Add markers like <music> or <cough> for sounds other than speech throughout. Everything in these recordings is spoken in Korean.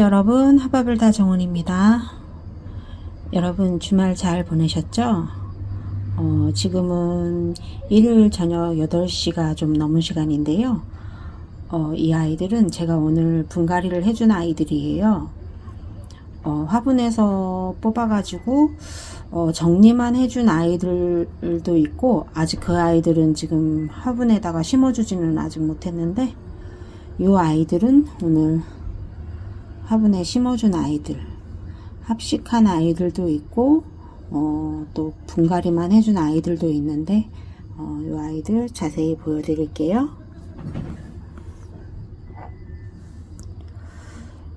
여러분 하바블 다 정원입니다. 여러분 주말 잘 보내셨죠? 어, 지금은 일요일 저녁 8시가 좀 넘은 시간인데요. 어, 이 아이들은 제가 오늘 분갈이를 해준 아이들이에요. 어, 화분에서 뽑아가지고 어, 정리만 해준 아이들도 있고 아직 그 아이들은 지금 화분에다가 심어주지는 아직 못했는데 이 아이들은 오늘 화분에 심어준 아이들 합식한 아이들도 있고 어, 또 분갈이만 해준 아이들도 있는데 어, 이 아이들 자세히 보여드릴게요.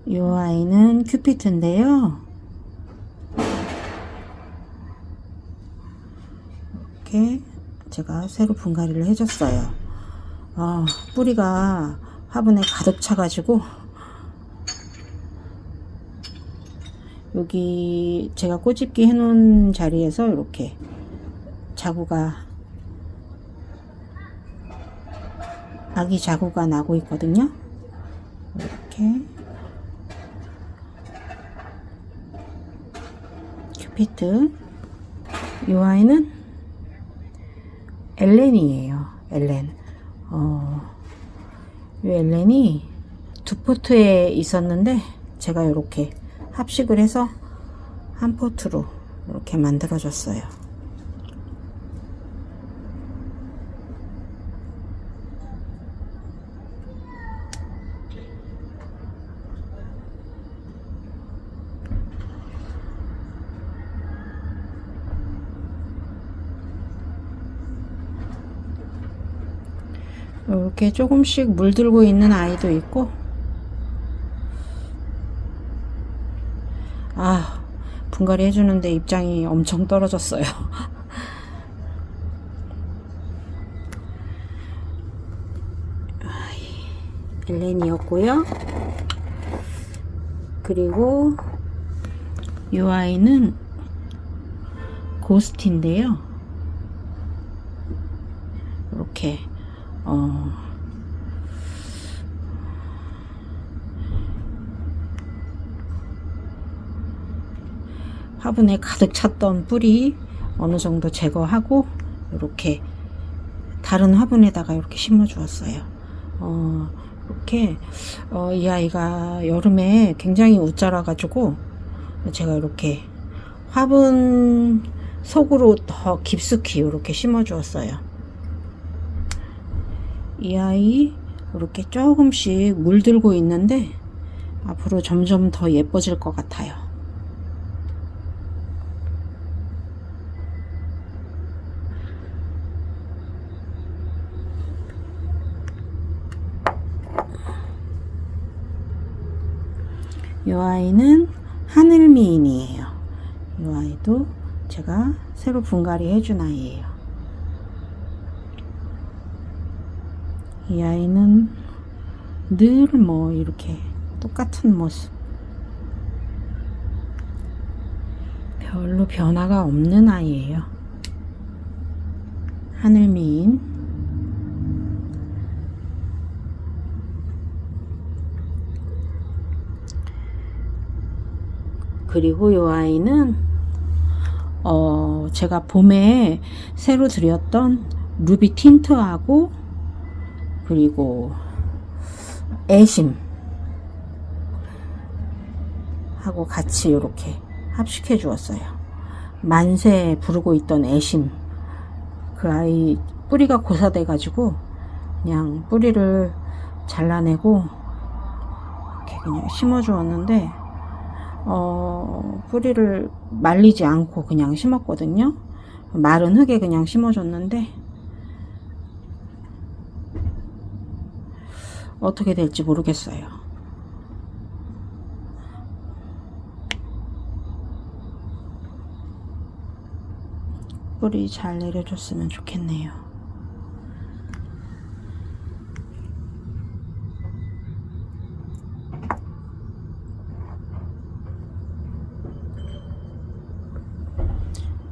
이 아이는 큐피트인데요. 이렇게 제가 새로 분갈이를 해줬어요. 아, 뿌리가 화분에 가득 차가지고 여기 제가 꼬집기 해놓은 자리에서 이렇게 자구가 아기 자구가 나고 있거든요. 이렇게 큐피트 이 아이는 엘렌이에요. 엘렌. 어, 이 엘렌이 두 포트에 있었는데 제가 이렇게 합식을 해서 한 포트로 이렇게 만들어줬어요. 이렇게 조금씩 물들고 있는 아이도 있고 아, 분갈이 해주는데 입장이 엄청 떨어졌어요. <laughs> 엘렌이었고요. 그리고 이 아이는 고스트인데요. 이렇게 어, 화분에 가득 찼던 뿌리 어느 정도 제거하고 이렇게 다른 화분에다가 이렇게 심어 주었어요. 어, 이렇게 어, 이 아이가 여름에 굉장히 웃자라 가지고 제가 이렇게 화분 속으로 더 깊숙이 이렇게 심어 주었어요. 이 아이 이렇게 조금씩 물들고 있는데 앞으로 점점 더 예뻐질 것 같아요. 이 아이는 하늘 미인이에요. 이 아이도 제가 새로 분갈이 해준 아이예요. 이 아이는 늘 뭐 이렇게 똑같은 모습. 별로 변화가 없는 아이예요. 하늘미인. 그리고 이 아이는 어 제가 봄에 새로 들였던 루비 틴트하고 그리고 애심 하고 같이 이렇게 합식해 주었어요. 만세 부르고 있던 애심 그 아이 뿌리가 고사돼 가지고 그냥 뿌리를 잘라내고 이렇게 그냥 심어 주었는데 어, 뿌리를 말리지 않고 그냥 심었거든요. 마른 흙에 그냥 심어줬는데 어떻게 될지 모르겠어요. 뿌리 잘 내려줬으면 좋겠네요.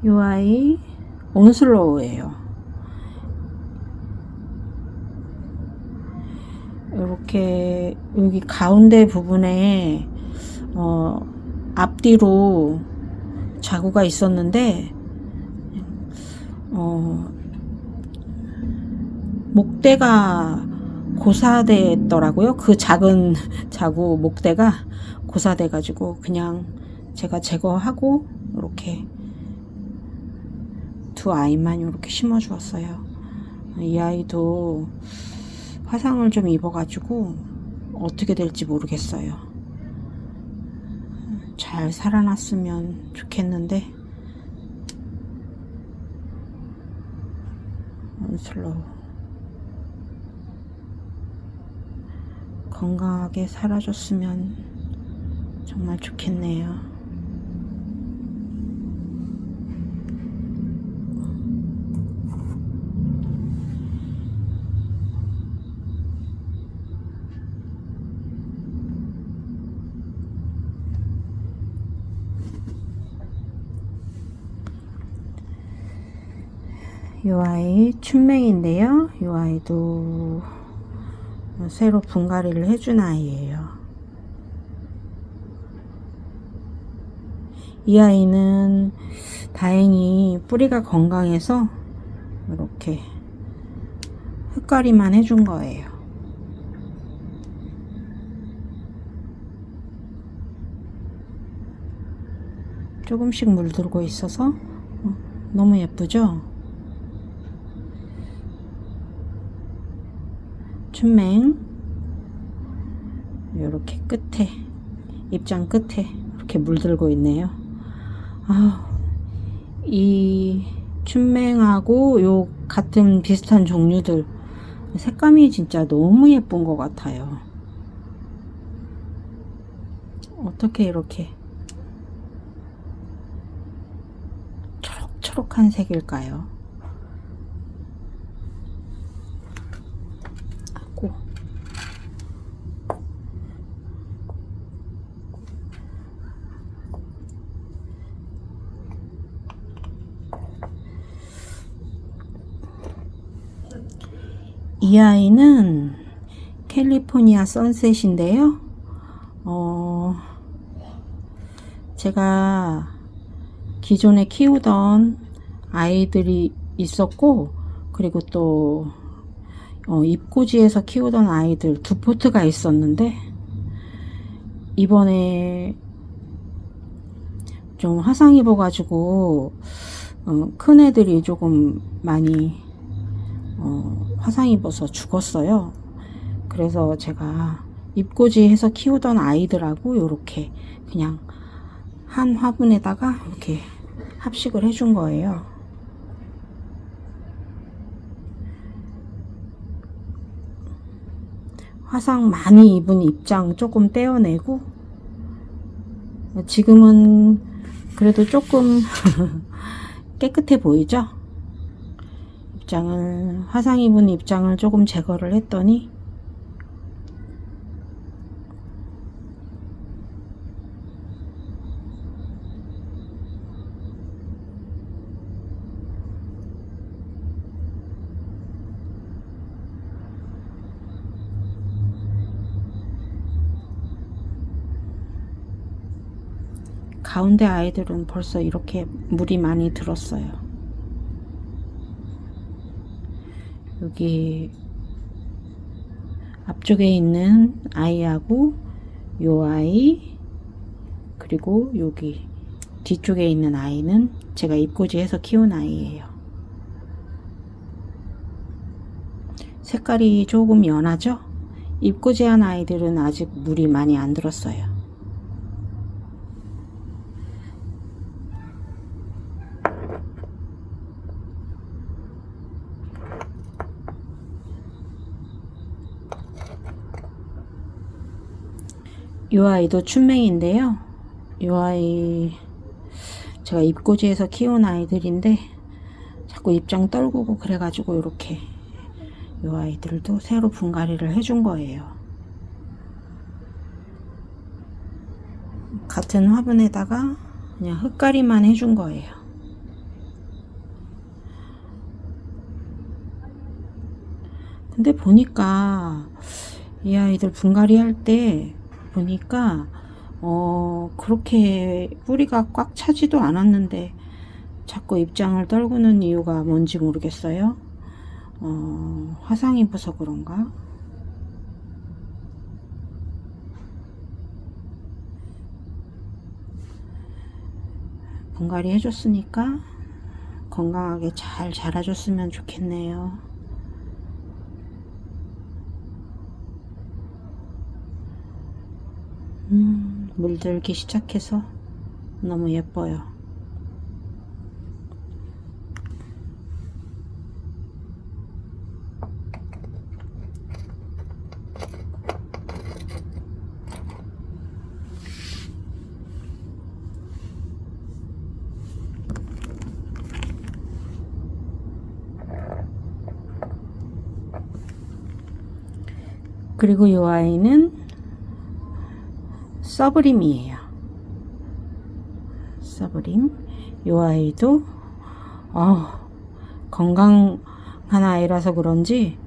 이 아이 온슬로우예요. 이렇게 여기 가운데 부분에 어, 앞뒤로 자구가 있었는데, 어, 목대가 고사됐더라고요. 그 작은 <laughs> 자구 목대가 고사돼가지고 그냥 제가 제거하고 이렇게 두 아이만 이렇게 심어 주었어요. 이 아이도 화상을 좀 입어가지고 어떻게 될지 모르겠어요. 잘 살아났으면 좋겠는데 슬로우 건강하게 살아줬으면 정말 좋겠네요. 이 아이 춘맹인데요. 이 아이도 새로 분갈이를 해준 아이예요. 이 아이는 다행히 뿌리가 건강해서 이렇게 흙갈이만 해준 거예요. 조금씩 물들고 있어서 어, 너무 예쁘죠? 춘맹 이렇게 끝에 입장 끝에 이렇게 물들고 있네요. 아, 이 춘맹하고 요 같은 비슷한 종류들 색감이 진짜 너무 예쁜 것 같아요. 어떻게 이렇게 초록초록한 색일까요? 아고 이 아이는 캘리포니아 선셋인데요. 어, 제가 기존에 키우던 아이들이 있었고, 그리고 또, 어, 입고지에서 키우던 아이들 두 포트가 있었는데, 이번에 좀 화상 입어가지고, 어, 큰 애들이 조금 많이, 어, 화상 입어서 죽었어요. 그래서 제가 입고지에서 키우던 아이들하고 이렇게 그냥 한 화분에다가 이렇게 합식을 해준 거예요. 화상 많이 입은 입장 조금 떼어내고 지금은 그래도 조금 <laughs> 깨끗해 보이죠? 입장을 화상 입은 입장을 조금 제거를 했더니 가운데 아이들은 벌써 이렇게 물이 많이 들었어요. 여기 앞쪽에 있는 아이하고 요 아이 그리고 여기 뒤쪽에 있는 아이는 제가 입고지해서 키운 아이예요. 색깔이 조금 연하죠? 입고지한 아이들은 아직 물이 많이 안 들었어요. 이 아이도 춘맹인데요. 이 아이 제가 입고지에서 키운 아이들인데 자꾸 입장 떨구고 그래가지고 이렇게 이 아이들도 새로 분갈이를 해준 거예요. 같은 화분에다가 그냥 흙갈이만 해준 거예요. 근데 보니까 이 아이들 분갈이 할 때 보니까 어, 그렇게 뿌리가 꽉 차지도 않았는데 자꾸 입장을 떨구는 이유가 뭔지 모르겠어요. 어, 화상 입어서 그런가? 분갈이 해줬으니까 건강하게 잘 자라줬으면 좋겠네요. 음, 물들기 시작해서 너무 예뻐요. 그리고 이 아이는 서브림이에요. 서브림. 이 아이도 어, 건강한 아이라서 그런지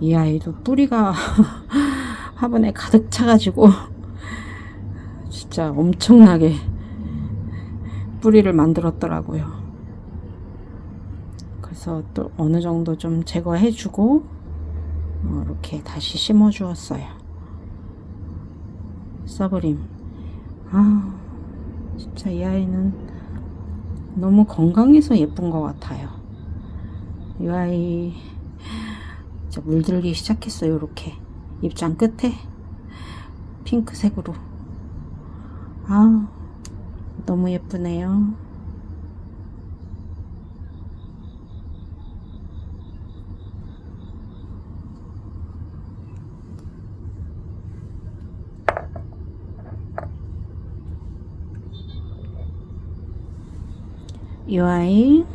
이 아이도 뿌리가 <laughs> 화분에 가득 차가지고 <laughs> 진짜 엄청나게 뿌리를 만들었더라고요. 그래서 또 어느 정도 좀 제거해주고 어, 이렇게 다시 심어 주었어요. 서브림. 아, 진짜 이 아이는 너무 건강해서 예쁜 것 같아요. 이 아이, 진짜 물들기 시작했어요. 이렇게. 입장 끝에 핑크색으로. 아, 너무 예쁘네요. 이 아이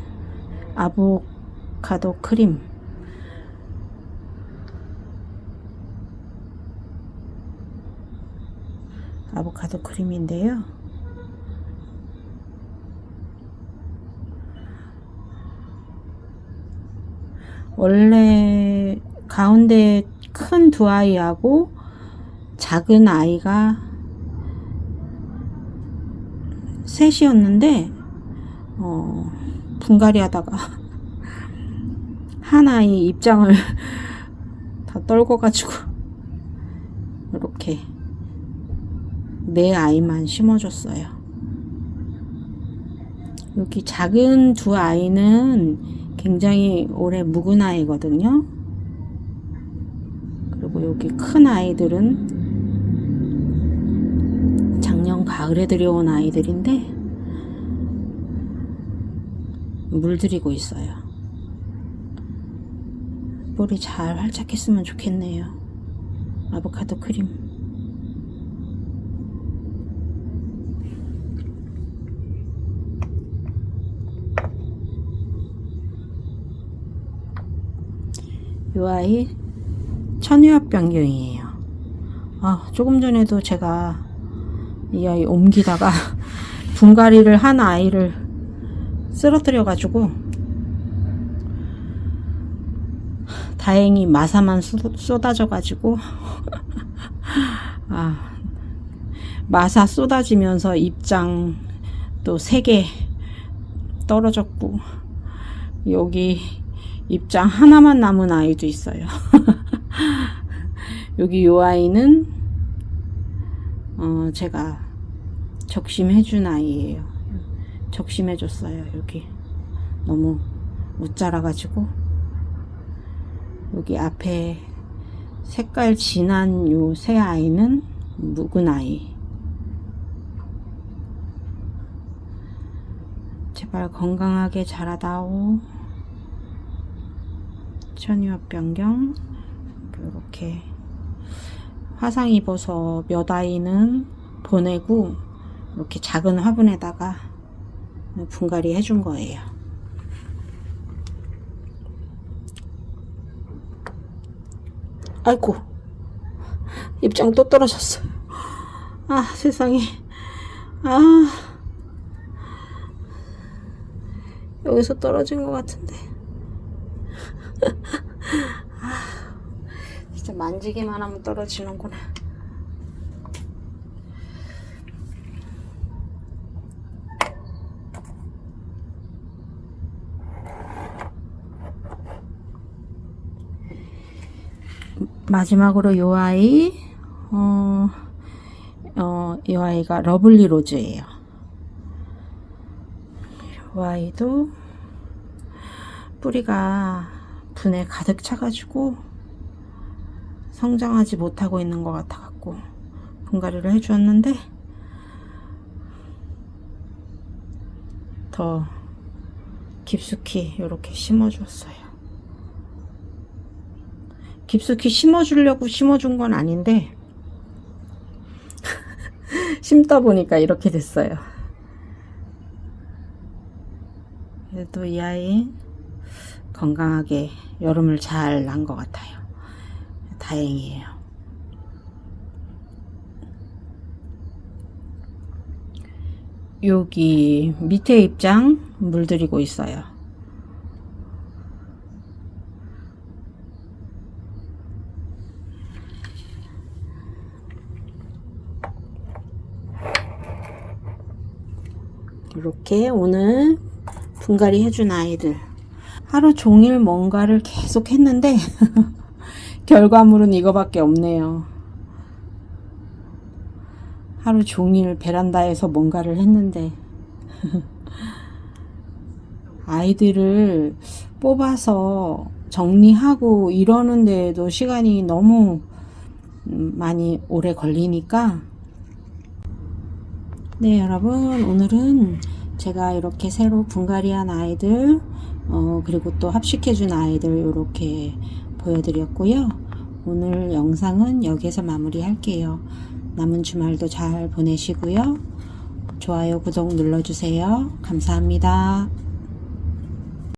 아보카도 크림 아보카도 크림인데요. 원래 가운데 큰 두 아이하고 작은 아이가 셋이었는데 어, 분갈이 하다가 <laughs> 한 아이 입장을 <laughs> 다 떨궈가지고 이렇게 네 아이만 심어줬어요. 여기 작은 두 아이는 굉장히 오래 묵은 아이거든요. 그리고 여기 큰 아이들은 작년 가을에 들여온 아이들인데 물들이고 있어요. 뿌리 잘 활착했으면 좋겠네요. 아보카도 크림. 이 아이 천유압병경이에요. 아, 조금 전에도 제가 이 아이 옮기다가 <laughs> 분갈이를 한 아이를 쓰러뜨려 가지고 다행히 마사만 쏟아져 가지고 <laughs> 아 마사 쏟아지면서 입장 또 세 개 떨어졌고 여기 입장 하나만 남은 아이도 있어요. <laughs> 여기 요 아이는 어 제가 적심해준 아이예요. 적심해줬어요. 여기 너무 못 자라가지고 여기 앞에 색깔 진한 요 새 아이는 묵은 아이. 제발 건강하게 자라다오. 천유압 변경 이렇게 화상 입어서 몇 아이는 보내고 이렇게 작은 화분에다가 분갈이 해준 거예요. 아이고 입장 또 떨어졌어. 아 세상에 아 여기서 떨어진 것 같은데. <laughs> 아, 진짜 만지기만 하면 떨어지는구나. 마지막으로 요 아이, 어, 어, 이 아이가 러블리 로즈예요. 이 아이도 뿌리가 분에 가득 차가지고 성장하지 못하고 있는 것 같아갖고 분갈이를 해주었는데 더 깊숙이 이렇게 심어주었어요. 깊숙이 심어주려고 심어준 건 아닌데 <laughs> 심다 보니까 이렇게 됐어요. 그래도 이 아이 건강하게 여름을 잘 난 것 같아요. 다행이에요. 여기 밑에 입장 물들이고 있어요. 이렇게 오늘 분갈이 해준 아이들 하루 종일 뭔가를 계속 했는데 <laughs> 결과물은 이거밖에 없네요. 하루 종일 베란다에서 뭔가를 했는데 <laughs> 아이들을 뽑아서 정리하고 이러는 데에도 시간이 너무 음, 많이 오래 걸리니까 네 여러분 오늘은 제가 이렇게 새로 분갈이한 아이들 어, 그리고 또 합식해준 아이들 이렇게 보여드렸고요. 오늘 영상은 여기서 마무리 할게요. 남은 주말도 잘 보내시고요. 좋아요 구독 눌러주세요. 감사합니다